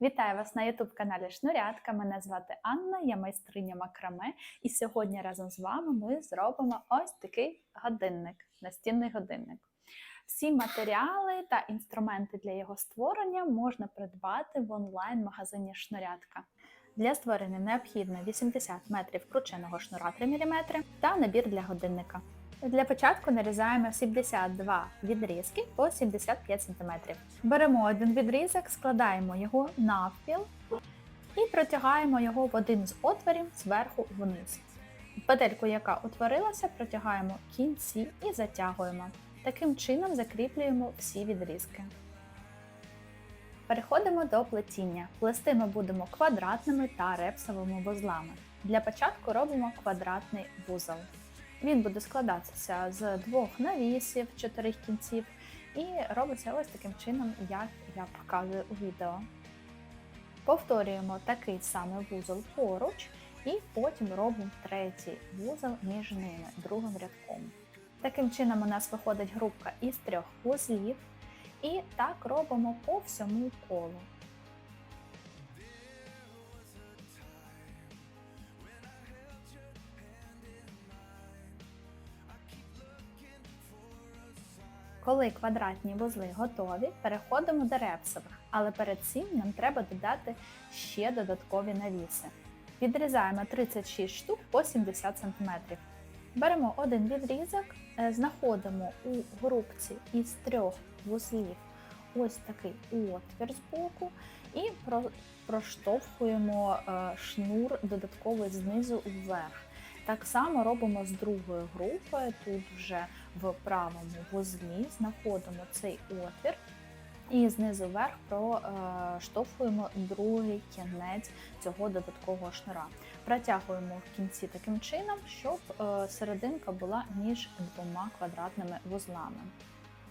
Вітаю вас на ютуб-каналі Шнурятка. Мене звати Анна, я майстриня макраме, і сьогодні разом з вами ми зробимо ось такий годинник, настінний годинник. Всі матеріали та інструменти для його створення можна придбати в онлайн-магазині Шнурятка. Для створення необхідно 80 метрів крученого шнура 3 мм та набір для годинника. Для початку нарізаємо 72 відрізки по 75 см. Беремо один відрізок, складаємо його навпіл і протягаємо його в один з отворів зверху вниз. Петельку, яка утворилася, протягаємо кінці і затягуємо. Таким чином закріплюємо всі відрізки. Переходимо до плетіння. Плести ми будемо квадратними та репсовими вузлами. Для початку робимо квадратний вузол. Він буде складатися з двох навісів, чотирьох кінців, і робиться ось таким чином, як я показую у відео. Повторюємо такий самий вузол поруч, і потім робимо третій вузол між ними, другим рядком. Таким чином у нас виходить групка із трьох вузлів, і так робимо по всьому колу. Коли квадратні вузли готові, переходимо до репсових, але перед цим нам треба додати ще додаткові навіси. Відрізаємо 36 штук по 70 см. Беремо один відрізок, е, знаходимо у грубці із трьох вузлів ось такий отвір з боку і проштовхуємо е, шнур додатковий знизу вверх. Так само робимо з другою групою, тут вже в правому вузлі знаходимо цей отвір і знизу вверх проштовхуємо другий кінець цього додаткового шнура. Протягуємо в кінці таким чином, щоб е, серединка була між двома квадратними вузлами.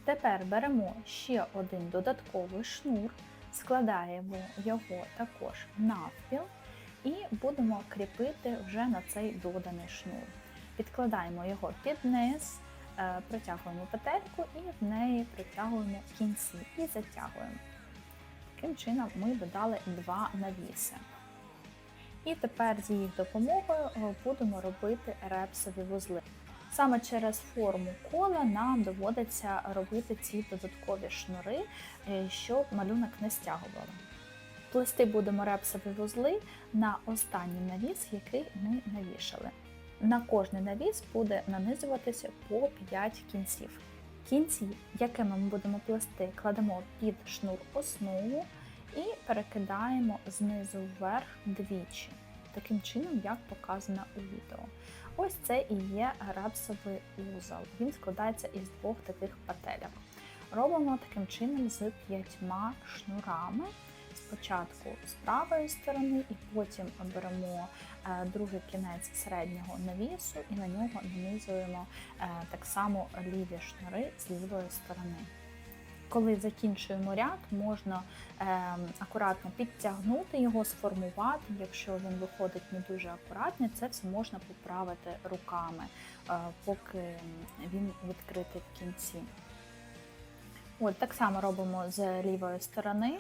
Тепер беремо ще один додатковий шнур, складаємо його також навпіл і будемо кріпити вже на цей доданий шнур. Підкладаємо його під низ, е, протягуємо петельку і в неї протягуємо кінці і затягуємо. Таким чином ми додали два навіси. І тепер з їх допомогою е, будемо робити репсові вузли. Саме через форму кола нам доводиться робити ці додаткові шнури, е, щоб малюнок не стягували. Плести будемо репсові вузли на останній навіс, який ми навішали. На кожний навіс буде нанизуватися по 5 кінців. Кінці, якими ми будемо плести, кладемо під шнур основу і перекидаємо знизу вверх двічі, таким чином, як показано у відео. Ось це і є рапсовий вузол. Він складається із двох таких петелек. Робимо таким чином з п'ятьма шнурами. Спочатку з правої сторони, і потім беремо е, другий кінець середнього навісу і на нього нанизуємо е, так само ліві шнури з лівої сторони. Коли закінчуємо ряд, можна е, акуратно підтягнути його, сформувати. Якщо він виходить не дуже акуратно, це все можна поправити руками, е, поки він відкритий в кінці. От Так само робимо з лівої сторони.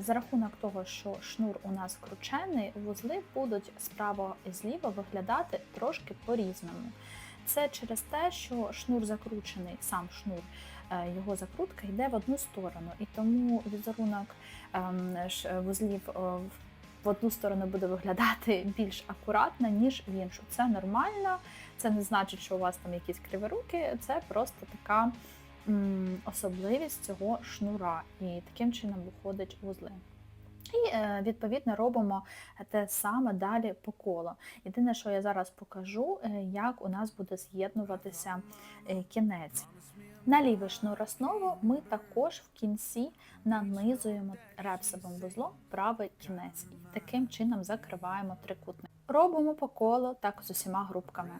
За рахунок того, що шнур у нас кручений, вузли будуть справа і зліва виглядати трошки по-різному. Це через те, що шнур закручений, сам шнур, е, його закрутка йде в одну сторону, і тому візерунок ем, вузлів е, в одну сторону буде виглядати більш акуратно, ніж в іншу. Це нормально, це не значить, що у вас там якісь криворуки, це просто така особливість цього шнура, і таким чином виходить вузли. І, е, відповідно, робимо те саме далі по колу. Єдине, що я зараз покажу, е, як у нас буде з'єднуватися е, кінець. На лівий шнур основу ми також в кінці нанизуємо репсовим вузлом правий кінець. І таким чином закриваємо трикутник. Робимо по колу так з усіма групками.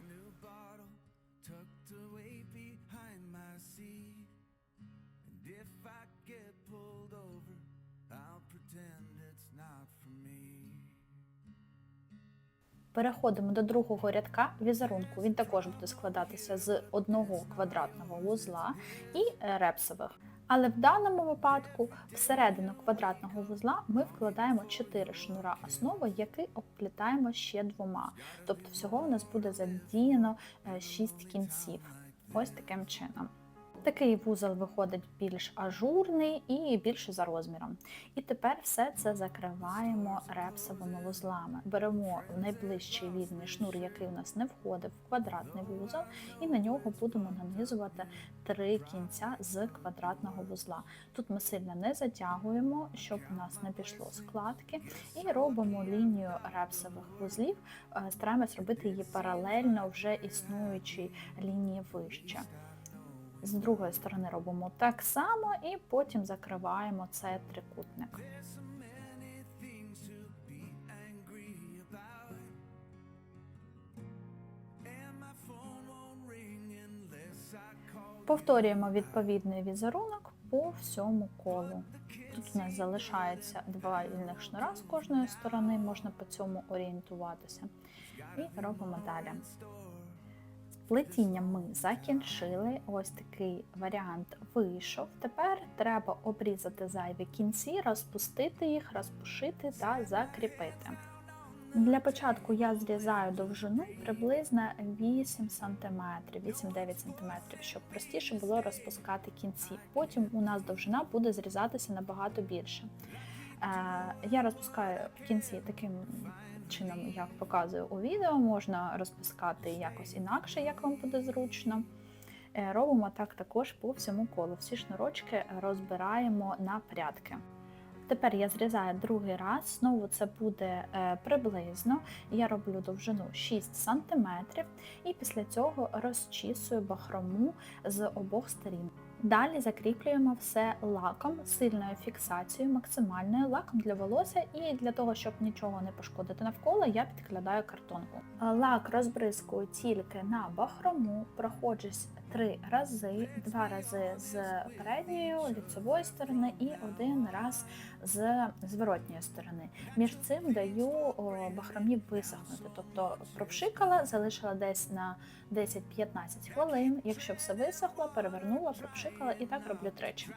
Переходимо до другого рядка візерунку. Він також буде складатися з одного квадратного вузла і репсових. Але в даному випадку всередину квадратного вузла ми вкладаємо 4 шнура основи, які обплітаємо ще двома. Тобто всього у нас буде задіяно 6 кінців. Ось таким чином. Такий вузол виходить більш ажурний і більше за розміром. І тепер все це закриваємо репсовими вузлами. Беремо найближчий вільний шнур, який у нас не входив в квадратний вузол, і на нього будемо нанизувати три кінця з квадратного вузла. Тут ми сильно не затягуємо, щоб у нас не пішло складки, і робимо лінію репсових вузлів, е, стараємось робити її паралельно вже існуючій лінії вище. З другої сторони робимо так само і потім закриваємо цей трикутник. Повторюємо відповідний візерунок по всьому колу. Тут у нас залишається два вільних шнура з кожної сторони, можна по цьому орієнтуватися. І робимо далі. Плетіння ми закінчили. Ось такий варіант вийшов. Тепер треба обрізати зайві кінці, розпустити їх, розпушити та закріпити. Для початку я зрізаю довжину приблизно 8 см, 8-9 см, щоб простіше було розпускати кінці. Потім у нас довжина буде зрізатися набагато більше. Е, Я розпускаю кінці таким чином, як показую у відео, можна розпускати якось інакше, як вам буде зручно. Е, Робимо так також по всьому колу. Всі шнурочки розбираємо на прядки. Тепер я зрізаю другий раз, знову це буде е, приблизно. Я роблю довжину 6 см і після цього розчісую бахрому з обох сторін. Далі закріплюємо все лаком, сильною фіксацією, максимальною лаком для волосся, і для того, щоб нічого не пошкодити навколо, я підкладаю картонку. Лак розбризкую тільки на бахрому, проходжусь три рази, два рази з передньої ліцевої сторони і один раз з зворотньої сторони. Між цим даю о, бахромі висохнути, тобто пропшикала, залишила десь на 10-15 хвилин. Якщо все висохло, перевернула, пропшикала і так роблю тричі.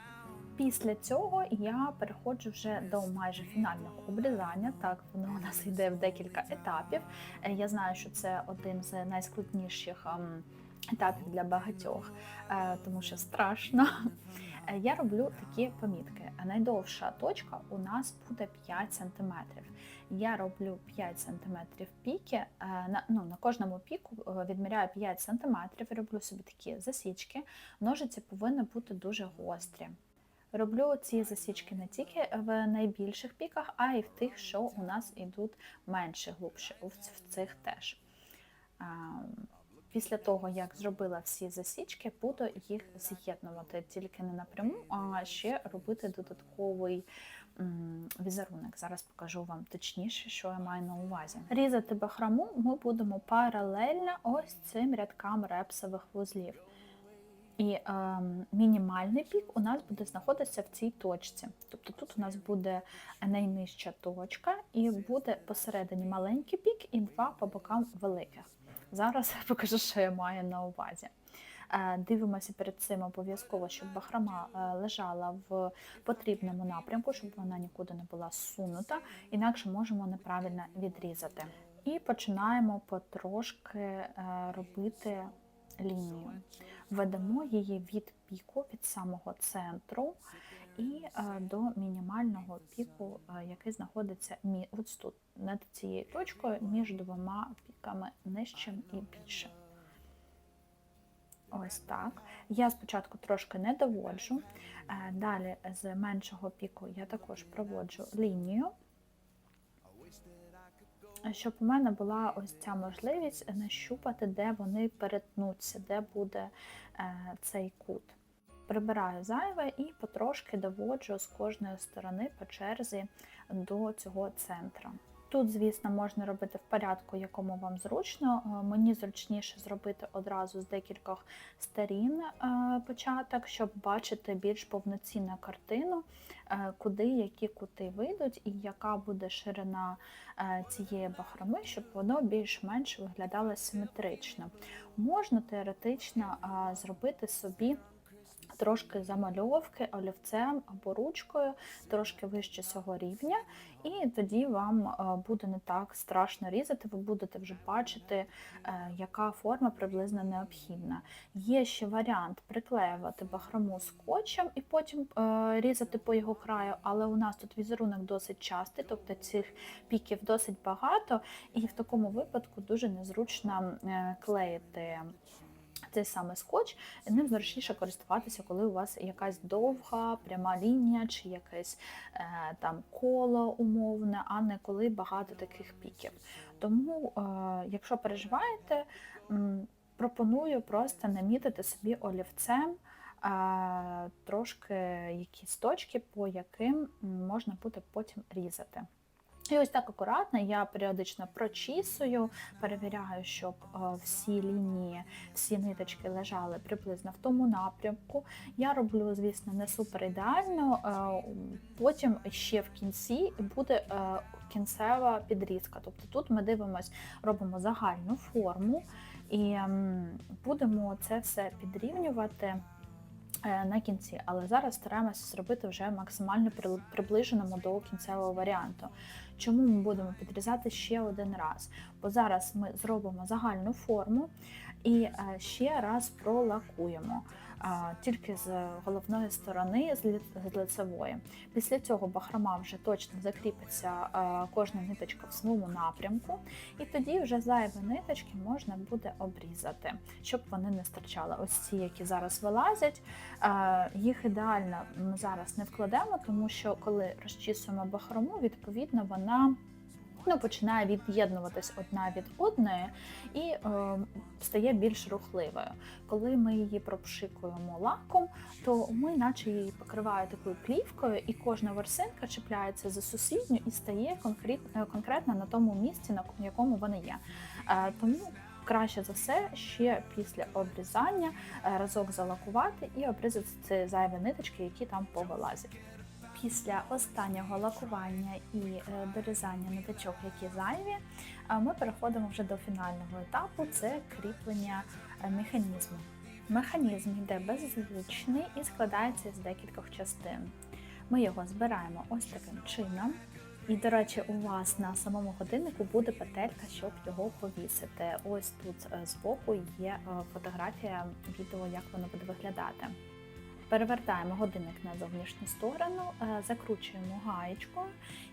Після цього я переходжу вже до майже фінального обрізання. Так, воно у нас йде в декілька етапів. Е, Я знаю, що це один з найскладніших ем, етапів для багатьох, е, тому що страшно. Е, Я роблю такі помітки. Найдовша точка у нас буде 5 см. Я роблю 5 см піки. е, На, ну, на кожному піку відміряю 5 см, роблю собі такі засічки. Ножиці повинні бути дуже гострі. Роблю ці засічки не тільки в найбільших піках, а й в тих, що у нас йдуть менше глибше, в цих теж. Після того, як зробила всі засічки, буду їх з'єднувати тільки не напряму, а ще робити додатковий візерунок. Зараз покажу вам точніше, що я маю на увазі. Різати бахрому ми будемо паралельно ось цим рядкам репсових вузлів. І ем, мінімальний пік у нас буде знаходитися в цій точці. Тобто тут у нас буде найнижча точка, і буде посередині маленький пік і два по бокам великих. Зараз я покажу, що я маю на увазі. Е, Дивимося перед цим обов'язково, щоб бахрома е, лежала в потрібному напрямку, щоб вона нікуди не була зсунута, інакше можемо неправильно відрізати. І починаємо потрошки е, робити лінію. Ведемо її від піку, від самого центру і до мінімального піку, який знаходиться ось тут, над цією точкою, між двома піками нижчим і більшим. Ось так. Я спочатку трошки не доводжу. е, Далі з меншого піку я також проводжу лінію, щоб у мене була ось ця можливість нащупати, де вони перетнуться, де буде е, цей кут. Прибираю зайве і потрошки доводжу з кожної сторони по черзі до цього центра. Тут, звісно, можна робити в порядку, якому вам зручно. Е, Мені зручніше зробити одразу з декількох сторін е, початок, щоб бачити більш повноцінну картину, е, куди які кути вийдуть, і яка буде ширина цієї бахроми, щоб воно більш-менш виглядало симетрично. Можна теоретично зробити собі трошки замальовки олівцем або ручкою, трошки вище цього рівня, і тоді вам е, буде не так страшно різати, ви будете вже бачити, е, яка форма приблизно необхідна. Є ще варіант приклеювати бахрому скотчем і потім е, різати по його краю, але у нас тут візерунок досить частий, тобто цих піків досить багато, і в такому випадку дуже незручно клеїти цей саме скотч, ним зручніше користуватися, коли у вас якась довга пряма лінія чи якесь е, там коло умовне, а не коли багато таких піків. Тому, е, якщо переживаєте, м, пропоную просто намітити собі олівцем. е, Трошки якісь точки, по яким можна буде потім різати. І ось так акуратно я періодично прочісую, перевіряю, щоб е, всі лінії, всі ниточки лежали приблизно в тому напрямку. Я роблю, звісно, не супер ідеально. е, Потім ще в кінці буде е, кінцева підрізка. Тобто тут ми дивимось, робимо загальну форму і будемо це все підрівнювати. Е, На кінці, але зараз стараємося зробити вже максимально приближеному до кінцевого варіанту. Чому ми будемо підрізати ще один раз? Бо зараз ми зробимо загальну форму і е, ще раз пролакуємо тільки з головної сторони, з лицевої. Після цього бахрома вже точно закріпиться кожна ниточка в своєму напрямку, і тоді вже зайві ниточки можна буде обрізати, щоб вони не стирчали. Ось ці, які зараз вилазять, їх ідеально ми зараз не вкладемо, тому що коли розчісуємо бахрому, відповідно вона. Ну, починає від'єднуватись одна від одної і е, стає більш рухливою. Коли ми її пропшикуємо лаком, то ми наче її покриває такою плівкою, і кожна ворсинка чіпляється за сусідню і стає конкрет- конкретно на тому місці, на якому вони є. Е, Тому краще за все ще після обрізання е, разок залакувати і обрізати ці зайві ниточки, які там повилазять. Після останнього лакування і е, дорізання ниточок, які зайві, ми переходимо вже до фінального етапу це кріплення е, механізму. Механізм йде беззвучний і складається з декількох частин. Ми його збираємо ось таким чином. І, до речі, у вас на самому годиннику буде петелька, щоб його повісити. Ось тут е, збоку є фотографія відео, як воно буде виглядати. Перевертаємо годинник на зовнішню сторону, е, закручуємо гаєчкою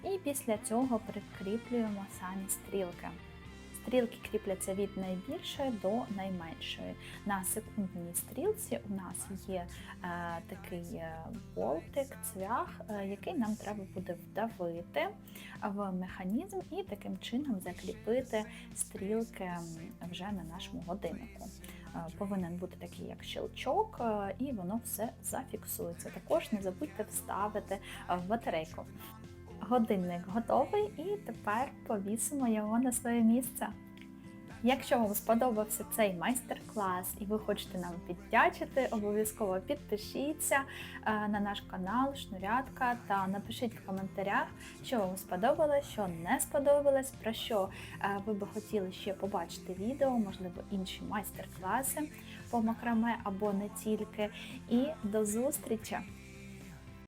і після цього прикріплюємо самі стрілки. Стрілки кріпляться від найбільшої до найменшої. На секундній стрілці у нас є е, такий е, болтик, цвях, е, який нам треба буде вдавити в механізм і таким чином закріпити стрілки вже на нашому годиннику. Е, Повинен бути такий як щелчок, е, і воно все зафіксується. Також не забудьте вставити е, в батарейку. Годинник готовий, і тепер повісимо його на своє місце. Якщо вам сподобався цей майстер-клас і ви хочете нам піддячити, обов'язково підпишіться е, на наш канал Шнурятка та напишіть в коментарях, що вам сподобалось, що не сподобалось, про що е, ви би хотіли ще побачити відео, можливо, інші майстер-класи по макраме або не тільки. І до зустрічі!